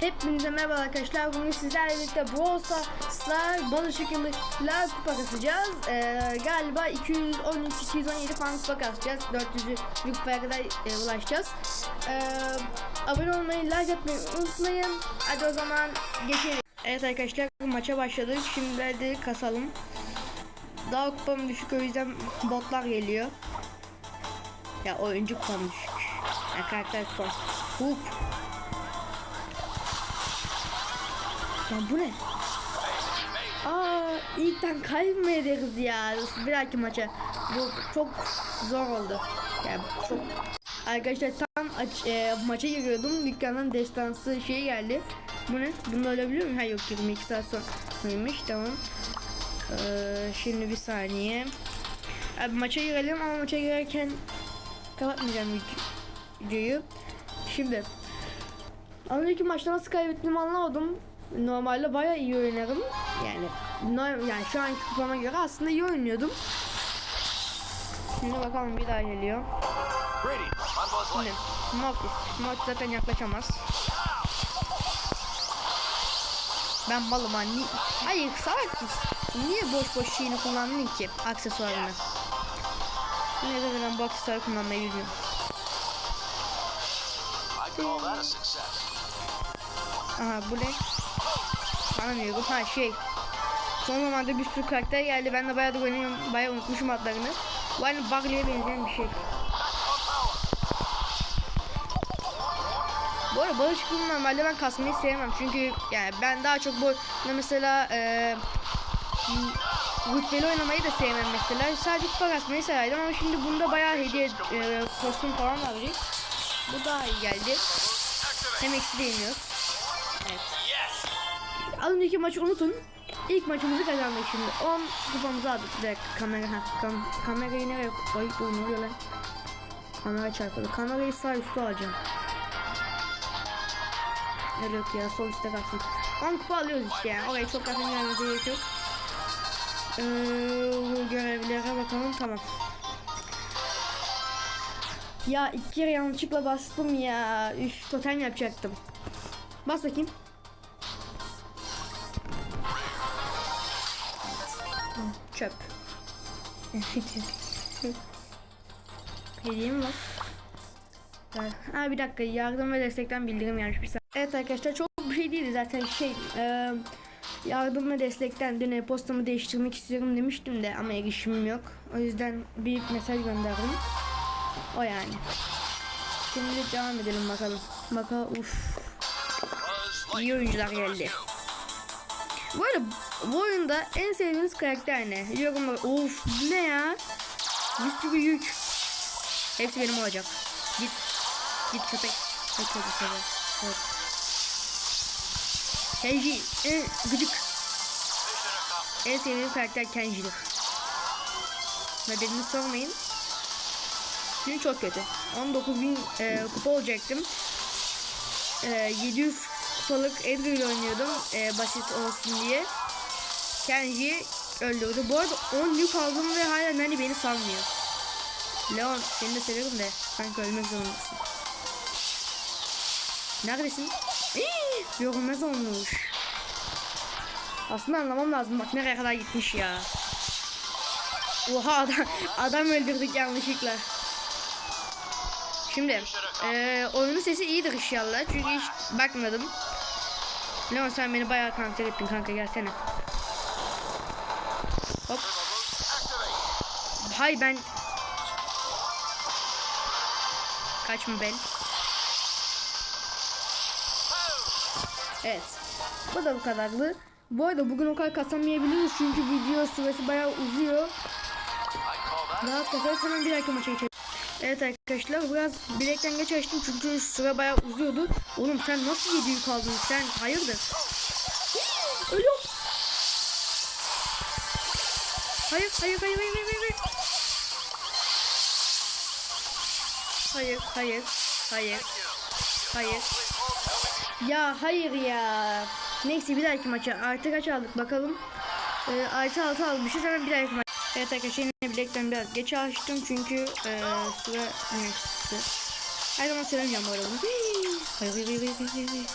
Hepinize merhaba arkadaşlar. Bugün sizlerle birlikte Brawl Stars'la balı şekilli kupa kasacağız. Ee, galiba 213-217 falan kupa kasacağız. 400'lü kupaya kadar e, ulaşacağız. Ee, abone olmayı, like atmayı unutmayın. Hadi o zaman geçelim. Evet arkadaşlar maça başladık. Şimdi de kasalım. Daha kupam düşük o yüzden botlar geliyor. Ya oyuncu kupam düşük. Ya karakter kupam. Hup. Lan bu ne? Aa ilkten kaybederiz ya. Bir dahaki maça. Bu çok zor oldu. Yani çok Arkadaşlar tam aç, e, maça giriyordum. Dükkandan destansı şey geldi. Bu ne? Bunu ölebiliyor muyum? Ha yok 22 saat sonraymış. Tamam. Ee, şimdi bir saniye. Abi maça girelim ama maça girerken kapatmayacağım video- videoyu. Şimdi Az önceki maçta nasıl kaybettiğimi anlamadım. Normalde bayağı iyi oynarım. Yani no, yani şu anki kupama göre aslında iyi oynuyordum. Şimdi bakalım bir daha geliyor. Şimdi. Mortis. Mortis zaten yaklaşamaz. Ben malım. Ni Hayır salak? Niye boş boş şeyini kullandın ki? Aksesuarını. Ne de ben bu aksesuarı kullanmayı success. Aha bu ne? Anlamıyorum. Ha şey. Son zamanda bir sürü karakter geldi. Ben de bayağı da oynuyorum. Bayağı unutmuşum adlarını. Bu aynı Bugly'e benzeyen bir şey. Bu arada balık çıkımı normalde ben kasmayı sevmem. Çünkü yani ben daha çok bu mesela e, rütbeli oynamayı da sevmem mesela. Sadece kupa kasmayı severdim ama şimdi bunda bayağı hediye e, kostüm falan verecek. Bu daha iyi geldi. Hem eksi değmiyoruz. Az önceki maçı unutun. İlk maçımızı kazandık şimdi. 10 kupamızı aldık. Bir kamera. Ha, kam kamerayı nereye koyup da oluyor lan? Kamera çarpıldı. Kamerayı sağ üstte alacağım. Öyle yok ya sol üstte kalsın. 10 kupa alıyoruz işte yani. Orayı çok yakın gelmemize gerek yok. Ee, görevlere bakalım tamam. Ya iki kere yanlışlıkla bastım ya. Üf totem yapacaktım. Bas bakayım. Çöp. Hediyem var. Ha bir dakika yardım ve destekten bildirim gelmiş bir saniye. Evet arkadaşlar çok bir şey değildi zaten şey e, yardım ve destekten dün e-postamı değiştirmek istiyorum demiştim de ama erişimim yok. O yüzden bir mesaj gönderdim. O yani. Şimdi devam edelim bakalım. Bakalım uf. İyi oyuncular geldi. Bu arada bu oyunda en sevdiğiniz karakter ne? Yorumlar. Of ne ya? Bir sürü yük. Hepsi benim olacak. Git. Git köpek. Git köpek köpek. Evet. Kenji. En gıcık. En sevdiğim karakter Kenji'dir. Nedenini sormayın. Çünkü çok kötü. 19.000 e, kupa olacaktım. E, 700 kupalık Edgar ile oynuyordum. e, basit olsun diye. Kenji öldürdü. Bu arada 10 yük aldım ve hala Nani beni salmıyor. Leon seni de seviyorum de sanki ölmek zorundasın. Neredesin? İyi, yorulmaz olmuş. Aslında anlamam lazım bak nereye kadar gitmiş ya. Oha adam, adam öldürdük yanlışlıkla. Şimdi eee oyunun sesi iyidir inşallah çünkü hiç bakmadım. Leon sen beni bayağı kanser ettin kanka gelsene. Hop. Hay ben. Kaçma ben. Evet. Bu da bu kadardı. Bu arada bugün o kadar kasamayabiliriz çünkü video süresi bayağı uzuyor. Rahat kasarız hemen bir dahaki maça geçelim. Evet arkadaşlar biraz bilekten geç açtım çünkü süre bayağı uzuyordu. Oğlum sen nasıl 7 yük aldın sen hayırdır? Ölüyorum. Hayır hayır hayır hayır hayır hayır. Hayır hayır hayır hayır. Ya hayır ya. Neyse bir dahaki maça artı kaç aldık bakalım. Ee, artı altı almışız hemen bir dahaki maç. Evet arkadaşlar yine biraz geç açtım çünkü e, süre ne çıktı. Her zaman söylemeyeceğim bu arada. Hayır hayır hayır hayır hayır.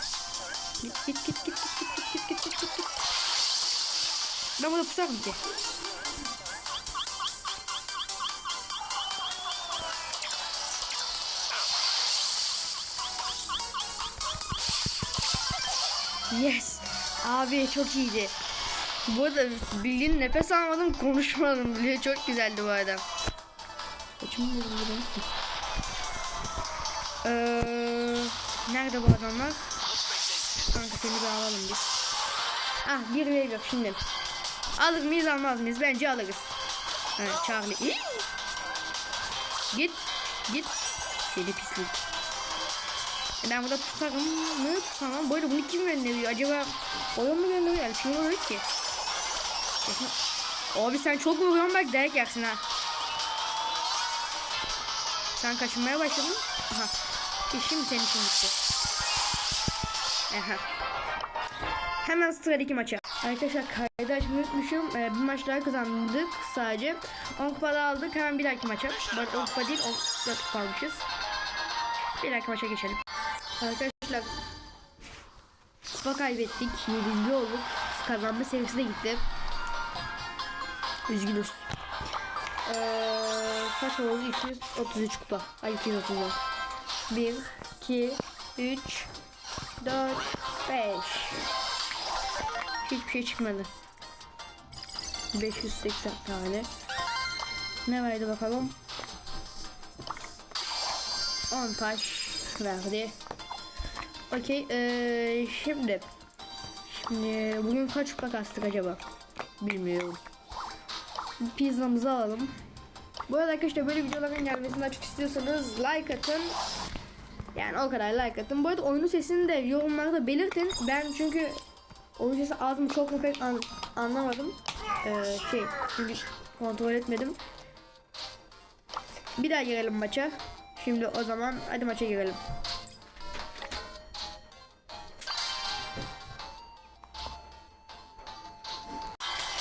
Git git git git git git git git git git git. Ben burada pusarım ki. Yes. Abi çok iyiydi. Bu arada bildiğin nefes almadım konuşmadım bile çok güzeldi bu arada. Kaçımı buldum? Ee, nerede bu adamlar? Kanka seni bir alalım biz. Ah bir ve bir şimdi. Alır mıyız almaz mıyız? Bence alırız. Evet Charlie. İyi. Git. Git. Seni pislik. E Ben burada pusarım mı. Bu arada bunu kim gönderiyor? Acaba oyun mu gönderiyor? Kim oluyor ki? Abi sen çok vuruyorsun bak dayak yersin ha. Sen kaçınmaya başladın. Aha. Şimdi senin için bitti. Aha. Hemen sıradaki maça. Arkadaşlar kaydı açmayı unutmuşum. Ee, bir maç daha kazandık sadece. 10 kupa da aldık. Hemen bir dahaki maça. Arada 10 kupa değil 14 kupa almışız. Bir dahaki maça geçelim. Arkadaşlar kupa kaybettik. 7. olduk. Kazanma serisi de gitti. Üzgünüz. Ee, kaç oldu? 233 kupa. Ay 230. 1, 2, 3, 4, 5. Hiçbir şey çıkmadı. 580 tane. Ne verdi bakalım? 10 taş verdi. Okey. Ee, şimdi. Şimdi bugün kaç kupa kastık acaba? Bilmiyorum. Pizzamızı alalım. Bu arada arkadaşlar böyle videoların gelmesini daha çok istiyorsanız like atın. Yani o kadar like atın. Bu arada oyunun sesini de yorumlarda belirtin. Ben çünkü oyun sesi az mı çok mu pek an- anlamadım. Ee, şey çünkü kontrol etmedim. Bir daha girelim maça. Şimdi o zaman hadi maça girelim.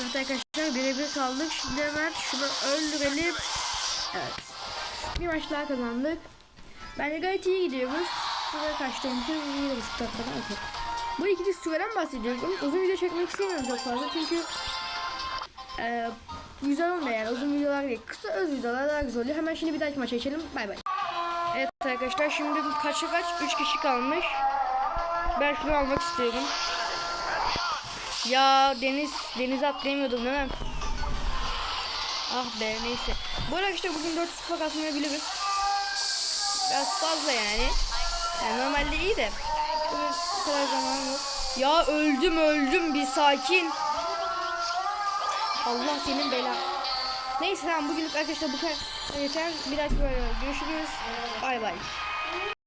Evet arkadaşlar birebir kaldık. Şimdi hemen şunu öldürelim. Evet. Bir maç daha kazandık. Bence gayet iyi gidiyoruz. Süre kaçtaymışız? 7,5 dakikada. okey. Bu ikili süreden bahsediyorum. Uzun video çekmek istemiyorum çok fazla çünkü e, güzel olmuyor yani uzun videolar değil. Kısa öz videolar daha güzel oluyor. Hemen şimdi bir dahaki maça geçelim. Bay bay. Evet arkadaşlar şimdi kaça kaç? 3 kişi kalmış. Ben şunu almak istiyorum. Ya deniz denize atlayamıyordum değil mi? Ah be neyse. Bu arada işte bugün 4 kupa kasmayabiliriz. Biraz fazla yani. yani. Normalde iyi de. Bu kadar zaman yok. Ya öldüm öldüm bir sakin. Allah senin bela. Neyse tamam bugünlük arkadaşlar bu kadar yeter. Bir dahaki böyle görüşürüz. Bay bay.